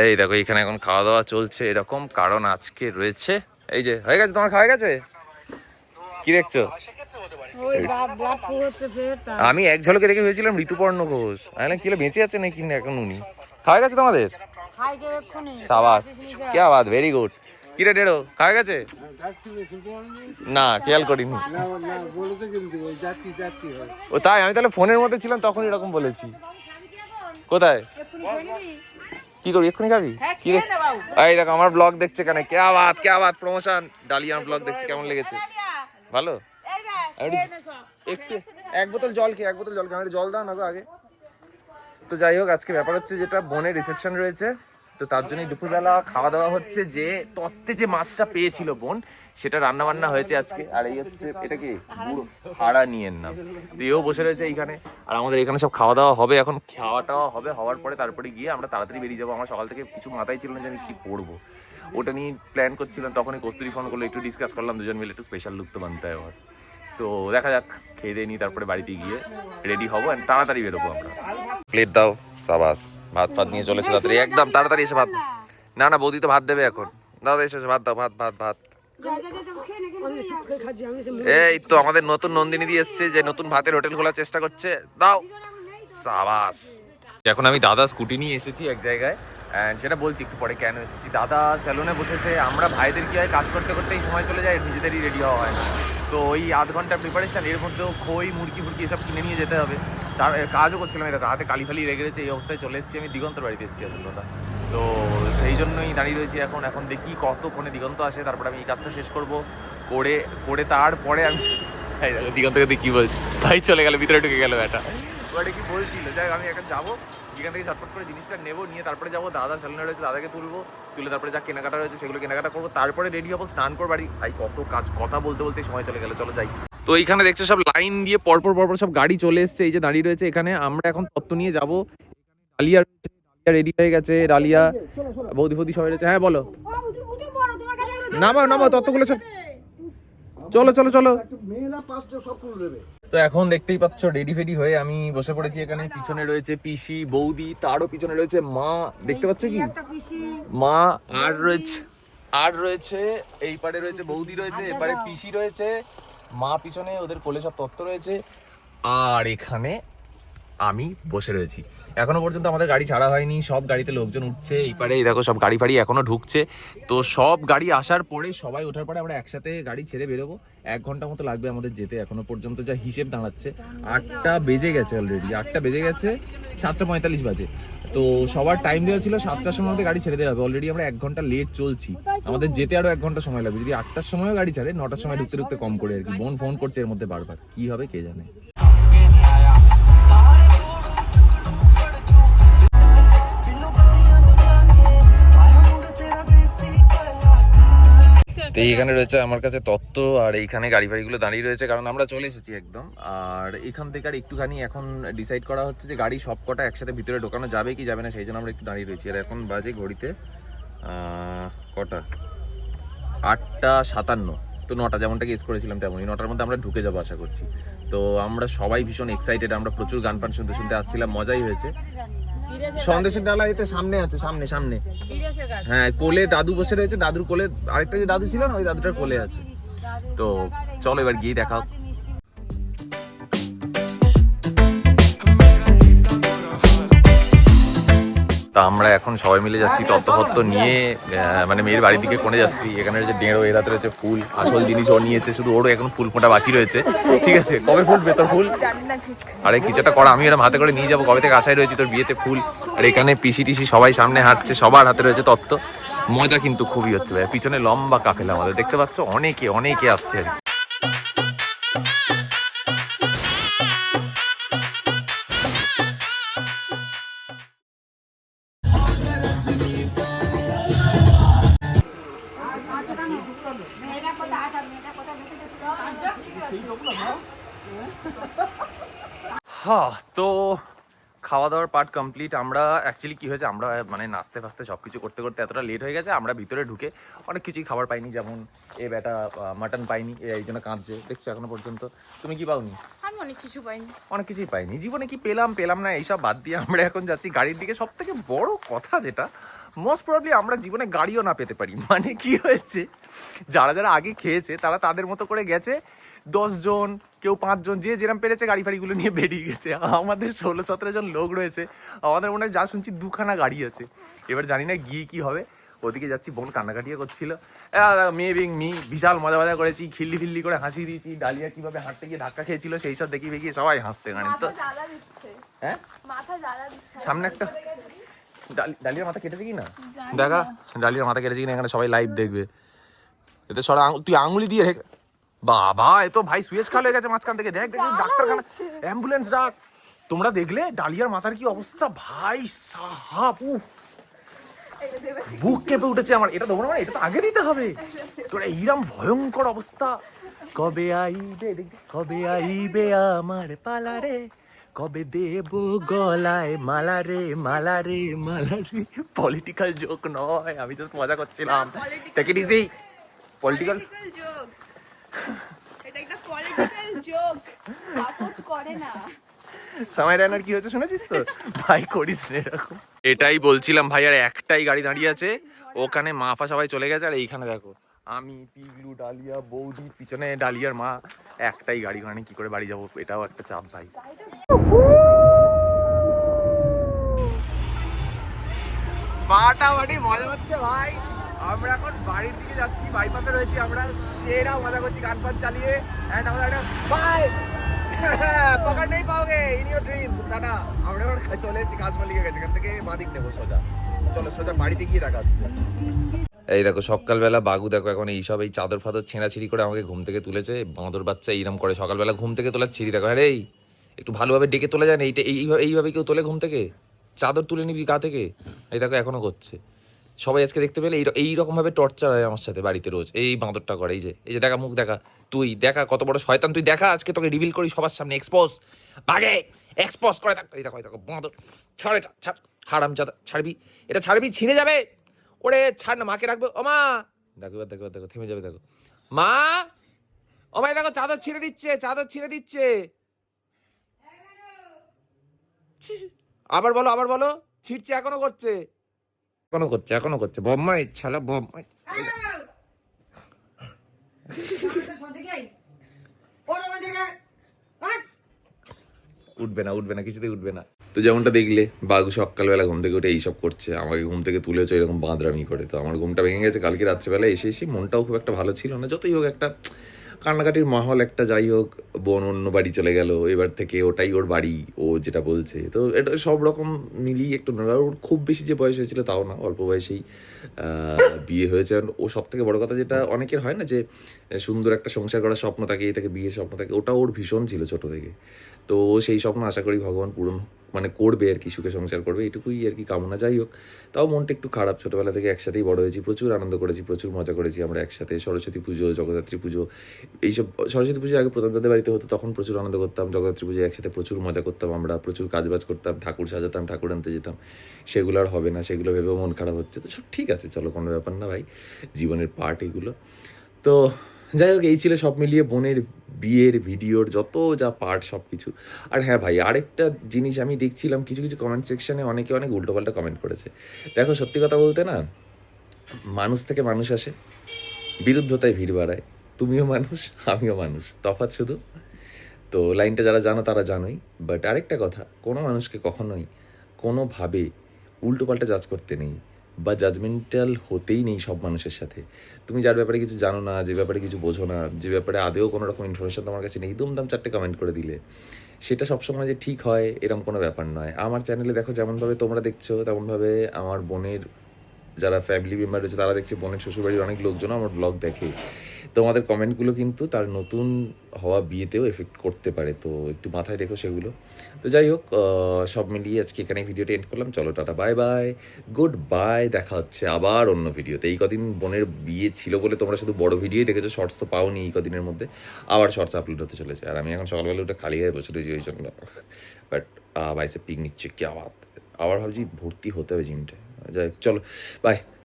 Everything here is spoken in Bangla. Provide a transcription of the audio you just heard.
এই দেখো এখানে এখন খাওয়া দাওয়া চলছে এরকম। কারণ আজকে রয়েছে এই যে হয়ে গেছে? তোমার খাওয়া গেছে? কি দেখছ? আমি এক ঝলকে দেখে ভেবেছিলাম ঋতুপর্ণ ঘোষ। আমি কি বেঁচে আছে নাকি? না এখন উনি। খাওয়া গেছে তোমাদের? সাবাস কে বাত ভেরি গুড কি রে ডেড়ো খাওয়া গেছে? না খেয়াল করিনি। ও তাই আমি তাহলে ফোনের মধ্যে ছিলাম তখন এরকম বলেছি। কোথায়? কি করবি এক্ষুনি খাবি? কি রে? এই দেখো আমার ব্লগ দেখছে কেন? কে আবাদ কে বাত প্রমোশন ডালিয়া ব্লগ দেখছে কেমন লেগেছে? ভালো? একটু- এক বোতল জল খেয়ে এক বোতল জল খেয়ে আমার জল দাও না তো আগে। তো যাই হোক আজকে ব্যাপার হচ্ছে যেটা বোনের রিসেপশন রয়েছে। তো তার জন্যই দুপুরবেলা খাওয়া দাওয়া হচ্ছে যে তত্ত্বে যে মাছটা পেয়েছিল বোন সেটা রান্না বান্না হয়েছে আজকে। আর এই হচ্ছে এটা কি? হাড়া। নিয়েন না। তো এও বসে রয়েছে এইখানে। আর আমাদের এখানে সব খাওয়া দাওয়া হবে এখন। খাওয়া টাওয়া হবে হওয়ার পরে তারপরে গিয়ে আমরা তাড়াতাড়ি বেরিয়ে যাব। আমার সকাল থেকে কিছু মাথায় ছিল না যে আমি কি পড়ব। ওটা নিয়ে প্ল্যান করছিলাম তখনই কস্তুরি ফোন করল একটু ডিসকাস করলাম দুজন মিলে একটু স্পেশাল লুক তো বানতে হয় তো দেখা যাক, খেয়ে দিয়ে নিই তারপরে বাড়িতে গিয়ে রেডি হব তাড়াতাড়ি বেরোবো আমরা। প্লেট দাও, সাবাস। ভাত ফাত নিয়ে চলেছে তাড়াতাড়ি, একদম তাড়াতাড়ি এসে ভাত। না না, বৌদি তো ভাত দেবে এখন। এসে এসে ভাত দাও, ভাত ভাত ভাত। এই তো আমাদের নতুন নন্দিনী দিয়ে এসছে, যে নতুন ভাতের হোটেল খোলার চেষ্টা করছে। দাও। সাবাস। এখন আমি দাদা স্কুটি নিয়ে এসেছি এক জায়গায় অ্যান্ড সেটা বলছি, একটু পরে কেন এসেছি? দাদা স্যালুনে বসেছে, আমরা ভাইদের কি হয়, কাজ করতে করতেই সময় চলে যায়, নিজেদেরই রেডি হওয়া হয় না। তো ওই আধ ঘণ্টা প্রিপারেশান এর মধ্যেও খই, মুরগি ফুরগি এসব কিনে নিয়ে যেতে হবে। তার কাজও করছিলাম দেখো হাতে কালি ফালি লেগে রয়েছে এই অবস্থায় চলে এসেছি। আমি দিগন্তর বাড়িতে এসেছি আসল কথা। তো সেই জন্যই দাঁড়িয়ে রয়েছি এখন। এখন দেখি কতক্ষণে দিগন্ত আসে, তারপরে আমি এই কাজটা শেষ করব। করে করে তারপরে আমি দেখো, দিগন্তকে দিয়ে কি বলছি। ভাই চলে গেল, ভিতরে ঢুকে গেল এটা ওটা কি বলছিল? যাই আমি এখন যাব। যেখান থেকে ঝটপট করে জিনিসটা নেব নিয়ে তারপরে যাব দাদা স্যালুনে রয়েছে দাদাকে তুলবো তুলে তারপরে যা কেনাকাটা রয়েছে সেগুলো কেনাকাটা করব তারপরে রেডি হব স্নান করব বাড়ি। ভাই কত কাজ কথা বলতে বলতে সময় চলে গেল চলো যাই। তো এইখানে দেখছ সব লাইন দিয়ে পরপর পরপর সব গাড়ি চলে এসছে এই যে দাঁড়িয়ে রয়েছে এখানে আমরা এখন তত্ত্ব নিয়ে যাব। ডালিয়া রয়েছে, ডালিয়া রেডি হয়ে গেছে ডালিয়া বৌদি ফৌদি সবাই রয়েছে। হ্যাঁ বলো। নামাও নামাও তত্ত্বগুলো সব চলো চলো চলো। তো এখন দেখতেই পাচ্ছ রেডি ফেডি হয়ে আমি বসে পড়েছি এখানে। পিছনে রয়েছে পিসি বৌদি তারও পিছনে রয়েছে মা। দেখতে পাচ্ছ কি? মা আর রয়েছে আর রয়েছে এই পারে রয়েছে বৌদি রয়েছে এপারে পিসি রয়েছে। মা পিছনে ওদের কোলে সব তত্ত্ব রয়েছে। আর এখানে আমি বসে রয়েছি। এখনও পর্যন্ত আমাদের গাড়ি ছাড়া হয়নি, সব গাড়িতে লোকজন উঠছে, এই পারে দেখো সব গাড়ি ফাড়ি এখনও ঢুকছে। তো সব গাড়ি আসার পরে সবাই ওঠার পরে আমরা একসাথে গাড়ি ছেড়ে বেরোবো। এক ঘণ্টা মতো লাগবে আমাদের যেতে, এখনও পর্যন্ত যা হিসেব দাঁড়াচ্ছে। আটটা বেজে গেছে অলরেডি আটটা বেজে গেছে, সাতটা পঁয়তাল্লিশ বাজে। তো সবার টাইম দেওয়া ছিল সাতটার সময় মধ্যে গাড়ি ছেড়ে দেওয়া হবে। অলরেডি আমরা এক ঘণ্টা লেট চলছি। আমাদের যেতে আরও এক ঘণ্টা সময় লাগবে। যদি আটটার সময়ও গাড়ি ছাড়ে, নটার সময় ঢুকতে ঢুকতে কম করে আর কি। বোন ফোন করছে এর মধ্যে বারবার। কি হবে কে জানে? তো এইখানে রয়েছে আমার কাছে তত্ত্ব আর এইখানে গাড়ি ফাড়িগুলো দাঁড়িয়ে রয়েছে, কারণ আমরা চলে এসেছি একদম। আর এখান থেকে আর একটুখানি এখন ডিসাইড করা হচ্ছে যে গাড়ি সব কটা একসাথে ভিতরে ঢোকানো যাবে কি যাবে না, সেই জন্য আমরা একটু দাঁড়িয়ে রয়েছি। আর এখন বাজে ঘড়িতে কটা? আটটা সাতান্ন। তো নটা যেমনটা গেস করেছিলাম তেমনই। নটার মধ্যে আমরা ঢুকে যাব আশা করছি। তো আমরা সবাই ভীষণ এক্সাইটেড আমরা প্রচুর গান ফান শুনতে শুনতে আসছিলাম, মজাই হয়েছে। সন্দেশের ডালা এতে সামনে আছে সামনে সামনে। হ্যাঁ কোলে দাদু বসে রয়েছে দাদুর কোলে আরেকটা যে দাদু ছিল না ওই দাদুটার কোলে আছে। তো চলো এবার গিয়ে দেখা তা আমরা এখন সবাই মিলে যাচ্ছি তত্ত্বপত্র নিয়ে মানে মেয়ের বাড়ির দিকে কোণে যাচ্ছি। এখানে রয়েছে ডেঁড়ো এর হাতে রয়েছে ফুল আসল জিনিস ও নিয়েছে শুধু ওরও এখন ফুল ফোঁটা বাকি রয়েছে। ঠিক আছে কবে ফুল? তোর ফুল? আরে কিছু একটা করা আমি এরকম হাতে করে নিয়ে যাব কবে থেকে আশায় রয়েছি তোর বিয়েতে ফুল। আর এখানে পিসি টিসি সবাই সামনে হাঁটছে সবার হাতে রয়েছে তত্ত্ব। মজা কিন্তু খুবই হচ্ছে ভাই পিছনে লম্বা কাফেলা আমাদের দেখতে পাচ্ছ? অনেকে অনেকে আসছে হ্যাঁ তো খাওয়া দাওয়ার পার্ট কমপ্লিট আমরা অ্যাকচুয়ালি কি হয়েছে আমরা মানে নাচতে ফাস্তে সব কিছু করতে করতে এতটা লেট হয়ে গেছে আমরা ভিতরে ঢুকে অনেক কিছুই খাবার পাইনি যেমন এ বেটা মাটন পাইনি এ এই জন্য কাঁদছে দেখছ এখনও পর্যন্ত? তুমি কি পাওনি? আমি অনেক কিছু পাইনি। অনেক কিছুই পাইনি। জীবনে কি পেলাম পেলাম না এইসব বাদ দিয়ে আমরা এখন যাচ্ছি গাড়ির দিকে। সব থেকে বড় কথা যেটা মোস্ট প্রবলি আমরা জীবনে গাড়িও না পেতে পারি। মানে কি হয়েছে? যারা যারা আগে খেয়েছে তারা তাদের মতো করে গেছে। দশজন কেউ পাঁচজন যে যেরকম পেরেছে গাড়ি ফাড়িগুলো নিয়ে বেরিয়ে গেছে। আমাদের ষোলো সতেরো জন লোক রয়েছে। আমাদের মনে হয় যা শুনছি দুখানা গাড়ি আছে। এবার জানি না গিয়ে কি হবে। ওদিকে যাচ্ছি বোন কান্নাকাটিও করছিল। মেয়ে বিং মি বিশাল মজা মজা করেছি। খিল্লি ফিল্লি করে হাসি দিয়েছি। ডালিয়া কীভাবে হাঁটতে গিয়ে ধাক্কা খেয়েছিল সেই সব দেখি বেগিয়ে সবাই হাসছে গাড়ি তো হ্যাঁ? সামনে একটা ডালি- ডালিয়ার মাথা কেটেছে কি না? দেখা ডালিয়ার মাথা কেটেছে কি না? এখানে সবাই লাইভ দেখবে। এতে সরা তুই আঙুলি দিয়ে রেখে বাবা এ তো ভাই সুয়েজ খাল হয়ে গেছে মাঝখান থেকে। দেখ দেখ ডাক্তারখানা অ্যাম্বুলেন্স ডাক। তোমরা দেখলে ডালিয়ার মাথার কি অবস্থা? ভাই সাহাব উফ। বুক কেঁপে উঠেছে আমার। এটা দেবো না মানে এটা তো আগে দিতে হবে। তোরা এইরকম ভয়ঙ্কর অবস্থা। কবে আইবে কবে আইবে আমার পালারে কবে দেব গলায় মালা রে মালা রে মালা রে? পলিটিক্যাল জোক নয় আমি জাস্ট মজা করছিলাম। Take it easy political joke এটা একটা পলিটিক্যাল জোক সাপোর্ট করে না। সময় রানার কি হয়েছে শুনেছিস তো? ভাই করিস না এরকম। এটাই বলছিলাম ভাই আর একটাই গাড়ি দাঁড়িয়ে আছে। ওখানে মা মাফা সবাই চলে গেছে আর এইখানে দেখো আমি পিগলু ডালিয়া বৌদি পিছনে ডালিয়ার মা একটাই গাড়ি ওখানে কি করে বাড়ি যাব এটাও একটা চাপ ভাই। ফাটাফাটি মজা হচ্ছে ভাই। আমরা এখন বাড়ির দিকে যাচ্ছি বাইপাসে রয়েছি আমরা। সেরা মজা করছি, গান ফান চালিয়ে। এন্ড আমরা একটা বাই পকড় নেই পাওগে ইন ইউর ড্রিমস টাটা। আমরা এখন চলে এসেছি, কাজ মালিকের কাছে। এখান থেকে বাদিক নেব সোজা। চলো, সোজা বাড়িতে গিয়ে দেখা হচ্ছে এই দেখো, সকালবেলা বাগু দেখো, এখন এইসব এই চাদর ফাদর ছেঁড়াছিড়ি করে আমাকে ঘুম থেকে তুলেছে। বাঁদর বাচ্চা এইরকম করে সকালবেলা ঘুম থেকে তোলার ছিঁড়ি দেখো। আরে এই, একটু ভালোভাবে ডেকে তোলা যায় না? এইটা এইভাবে এইভাবে কেউ তোলে ঘুম থেকে? চাদর তুলে নিবি গা থেকে? এই দেখো, এখনও করছে। সবাই আজকে দেখতে পেলে এই এইরকম ভাবে টর্চার হয় আমার সাথে বাড়িতে রোজ। এই বাঁদরটা করে, এই যে এই যে দেখা মুখ দেখা। তুই দেখা, কত বড় শয়তান, তুই দেখা, আজকে তোকে রিভিল করি সবার সামনে এক্সপোজ বাগে এক্সপোজ করে দেখ এই দেখো এই দেখো, বাঁদর। ছাড় এটা, ছাড়। হারাম চাদা ছাড়বি। এটা ছাড়বি, ছিঁড়ে যাবে। ওরে, ছাড় না, মাকে রাখবে। ও মা! দেখো, এবার দেখো দেখো, থেমে যাবে, দেখো। মা! ও মাই দেখো, চাদর ছিঁড়ে দিচ্ছে, চাদর ছিঁড়ে দিচ্ছে। আবার বলো আবার বলো। ছিঁড়ছে, এখনও করছে। এখনও করছে এখনও করছে। বম্মাই ছালা, বম্মাই। উঠবে না উঠবে না, কিছুতেই উঠবে না। তো যেমনটা দেখলে, বাঘ সকালবেলা ঘুম থেকে উঠে এইসব করছে। আমাকে ঘুম থেকে তুলেছে এরকম বাঁদরামি করে। তো আমার ঘুমটা ভেঙে গেছে, কালকে রাত্রেবেলা এসে এসে মনটাও খুব একটা ভালো ছিল না। যতই হোক একটা কান্নাকাটির মহল একটা যাই হোক, বোন অন্য বাড়ি চলে গেল, এবার থেকে ওটাই ওর বাড়ি, ও যেটা বলছে। তো এটা সব রকম মিলিয়ে একটু ওর খুব বেশি যে বয়স হয়েছিল তাও না, অল্প বয়সেই বিয়ে হয়েছে। ও সব থেকে বড় কথা যেটা অনেকের হয় না যে, সুন্দর একটা সংসার করার স্বপ্ন থাকে এটাকে বিয়ে বিয়ের স্বপ্ন থাকে, ওটা ওর ভীষণ ছিল ছোট থেকে। তো সেই স্বপ্ন আশা করি ভগবান পূরণ মানে করবে আর কি, সুখে সংসার করবে, এটুকুই আর কি কামনা, যাই হোক। তাও মনটা একটু খারাপ, ছোটোবেলা থেকে একসাথেই বড় হয়েছি, প্রচুর আনন্দ করেছি, প্রচুর মজা করেছি আমরা একসাথে, সরস্বতী পুজো, জগদ্ধাত্রী পুজো, এইসব, সরস্বতী পুজো আগে প্রধান দাদের বাড়িতে হতো, তখন প্রচুর আনন্দ করতাম, জগদ্ধাত্রী পুজো একসাথে প্রচুর মজা করতাম আমরা, প্রচুর কাজবাজ করতাম, ঠাকুর সাজাতাম, ঠাকুর আনতে যেতাম, সেগুলো আর হবে না, সেগুলো ভেবেও মন খারাপ হচ্ছে, তো সব ঠিক আছে, চলো কোনো ব্যাপার না ভাই, জীবনের পার্ট এগুলো। তো যাই হোক, এই ছিল সব মিলিয়ে বোনের বিয়ের ভিডিওর যত যা পার্ট সব কিছু। আর হ্যাঁ ভাই, আরেকটা জিনিস আমি দেখছিলাম, কিছু কিছু কমেন্ট সেকশনে অনেকে অনেক উল্টোপাল্টা কমেন্ট করেছে। দেখো, সত্যি কথা বলতে না, মানুষ থেকে মানুষ আসে, বিরুদ্ধতায় ভিড় বাড়ায়। তুমিও মানুষ, আমিও মানুষ। তফাৎ শুধু? তো লাইনটা যারা জানো, তারা জানোই। বাট আরেকটা কথা, কোনো মানুষকে কখনোই কোনোভাবে উল্টোপাল্টা জাজ করতে নেই। বা জাজমেন্টাল হতেই নেই সব মানুষের সাথে। তুমি যার ব্যাপারে কিছু জানো না, যে ব্যাপারে কিছু বোঝো না, যে ব্যাপারে আদেও কোনো রকম ইনফরমেশান তোমার কাছে নেই, দুমদাম চারটে কমেন্ট করে দিলে। সেটা সবসময় যে ঠিক হয় এরকম কোনো ব্যাপার নয়। আমার চ্যানেলে দেখো যেমনভাবে তোমরা দেখছ, তেমনভাবে আমার বোনের যারা ফ্যামিলি মেম্বার রয়েছে, তারা দেখছে বোনের শ্বশুরবাড়ির অনেক লোকজনও আমার ব্লগ দেখে। তোমাদের কমেন্টগুলো কিন্তু তার নতুন হওয়া বিয়েতেও এফেক্ট করতে পারে, তো একটু মাথায় রেখো সেগুলো। তো যাই হোক সব মিলিয়ে আজকে এখানে ভিডিওটা এন্ড করলাম। চলো, tata bye bye good bye দেখা হচ্ছে আবার অন্য ভিডিওতে। এই কদিন বোনের বিয়ে ছিল বলে তোমরা শুধু বড় ভিডিওই দেখেছ শর্টস তো পাওনি এই কদিনের মধ্যে। আবার শর্টস আপলোড হতে চলেছে। আর আমি এখন সকালবেলা উঠে খালি হয়ে বসে ওই জন্য। বাট বাইসে পিক নিচ্ছে, কি আবার। আবার ভাবছি ভর্তি হতে হবে জিমটা যাই চলো বাই